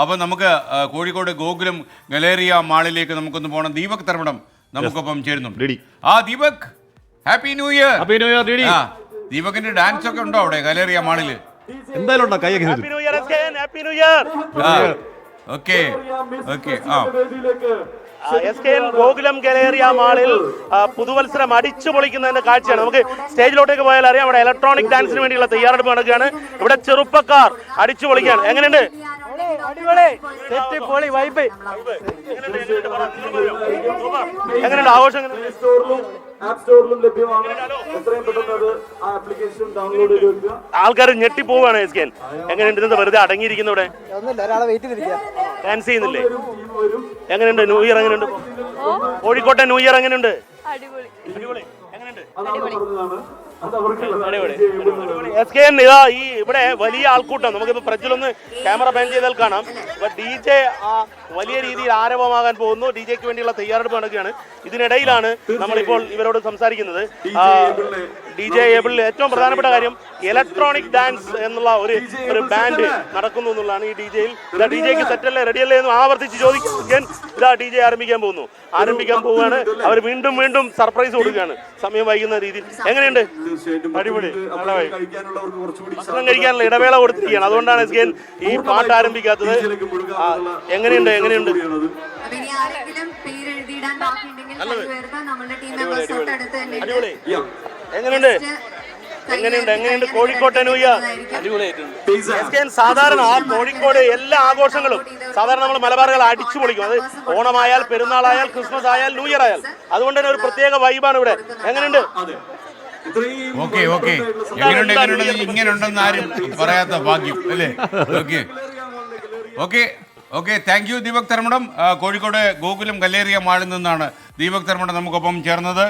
അപ്പോൾ നമുക്ക് കോഴിക്കോട് ഗോകുലം ഗലേറിയ മാളിലേക്ക് നമുക്കൊന്ന് പോകണം ദീപക് തർമ്മടം നമുക്കൊപ്പം ചേരുന്നുണ്ട്. ആ Deepak happy new year happy new year ready ആ ദീപകിന്റെ ഡാൻസ് ഒക്കെ ഉണ്ടോ അവിടെ ഗലേറിയ മാളിൽ എന്തായാലും ഉണ്ടോ കൈയൊക്കെ happy new year happy new year ആ ഓക്കെ ഓക്കെ ആ. S K N Gokulam Galleria മാളിൽ പുതുവത്സരം അടിച്ചു പൊളിക്കുന്നതിന്റെ കാഴ്ചയാണ്. നമുക്ക് സ്റ്റേജിലോട്ടേക്ക് പോയാൽ അറിയാം അവിടെ ഇലക്ട്രോണിക് ഡാൻസിന് വേണ്ടിയുള്ള തയ്യാറെടുപ്പ് നടക്കുകയാണ്. ഇവിടെ ചെറുപ്പക്കാർ അടിച്ചു പൊളിക്കുകയാണ്. എങ്ങനെയുണ്ട്? എങ്ങനെയുണ്ട്? എങ്ങനെയുണ്ട്? പൊളി വൈബ്. എങ്ങനെയുണ്ട് ആഘോഷം? എങ്ങനെയുണ്ട്? സ്റ്റോറിലും ആപ്പ് സ്റ്റോറിലും ലഭ്യമാണ്. എത്രയും പെട്ടെന്ന് ആ ആപ്ലിക്കേഷൻ ഡൗൺലോഡ് ചെയ്ത് വെക്കുക. ആൾക്കാർ ഞെട്ടിപ്പോവാണ് എസ് കെ എങ്ങനെയുണ്ട്? ഇന്നത്തെ വെറുതെ അടങ്ങിയിരിക്കുന്ന ഇവിടെ? ഡാൻസ് ചെയ്യുന്നില്ലേ? എങ്ങനെയുണ്ട്? ന്യൂ ഇയർ എങ്ങനെയുണ്ട്? കോഴിക്കോട്ടെ ന്യൂ ഇയർ എങ്ങനെയുണ്ട്? അടിപൊളി. അടിപൊളി. എസ് കെ ഇതാ ഈ ഇവിടെ വലിയ ആൾക്കൂട്ടം. നമുക്കിപ്പോ പ്രജ്വലൊന്ന് ക്യാമറ ബാൻ ചെയ്താൽ കാണാം. അപ്പൊ ഡി ജെ വലിയ രീതിയിൽ ആരവമാകാൻ പോകുന്നു. ഡി ജെക്ക് വേണ്ടിയുള്ള തയ്യാറെടുപ്പ് നടക്കുകയാണ്. ഇതിനിടയിലാണ് നമ്മളിപ്പോൾ ഇവരോട് സംസാരിക്കുന്നത്. ഡി ജെ ഏബിളിൽ ഏറ്റവും പ്രധാനപ്പെട്ട കാര്യം ഇലക്ട്രോണിക് ഡാൻസ് എന്നുള്ള ഒരു ഒരു ബാൻഡ് നടക്കുന്നു എന്നുള്ളതാണ് ഈ ഡി ജെയിൽ ഇതാ ഡി ജെക്ക് സെറ്റല്ലേ റെഡിയല്ലേ എന്ന് ആവർത്തിച്ച് ചോദിക്കാൻ ഇതാ ഡി ജെ ആരംഭിക്കാൻ പോകുന്നു. ആരംഭിക്കാൻ പോവുകയാണ്. അവർ വീണ്ടും വീണ്ടും സർപ്രൈസ് കൊടുക്കുകയാണ്. സമയം വൈകുന്ന രീതിയിൽ. എങ്ങനെയുണ്ട്? അടിപൊളി. നല്ല ഭക്ഷണം കഴിക്കാനുള്ള ഇടവേള കൊടുത്തിരിക്കുകയാണ്. അതുകൊണ്ടാണ് എസ് കെ ഈ പാട്ട് ആരംഭിക്കാത്തത്. എങ്ങനെയുണ്ട് എങ്ങനെയുണ്ട്? അടിപൊളി എങ്ങനെയുണ്ട്? എങ്ങനെയുണ്ട് എങ്ങനെയുണ്ട്? കോഴിക്കോട്ടെ എസ് സാധാരണ ആ കോഴിക്കോട് എല്ലാ ആഘോഷങ്ങളും സാധാരണ നമ്മൾ മലബാറുകൾ അടിച്ചു പൊളിക്കും. അത് ഓണമായാൽ പെരുന്നാളായാൽ ക്രിസ്മസ് ആയാൽ ന്യൂ ഇയർ ആയാൽ അതുകൊണ്ട് തന്നെ ഒരു പ്രത്യേക വൈബാണ് ഇവിടെ. എങ്ങനെയുണ്ട്? Okay okay. എങ്ങനെയുണ്ട് എങ്ങനെയുണ്ട് ഇങ്ങനെ ഉണ്ടെന്ന് ആരും പറയാത്ത ഭാഗ്യം അല്ലേ? Okay. Okay okay. Thank you Deepak Dharmadam Kozhikode Gokulam Galleria മാളിൽ നിന്നാണ് ദീപക് ധർമ്മടം നമുക്കൊപ്പം ചേർന്നത്.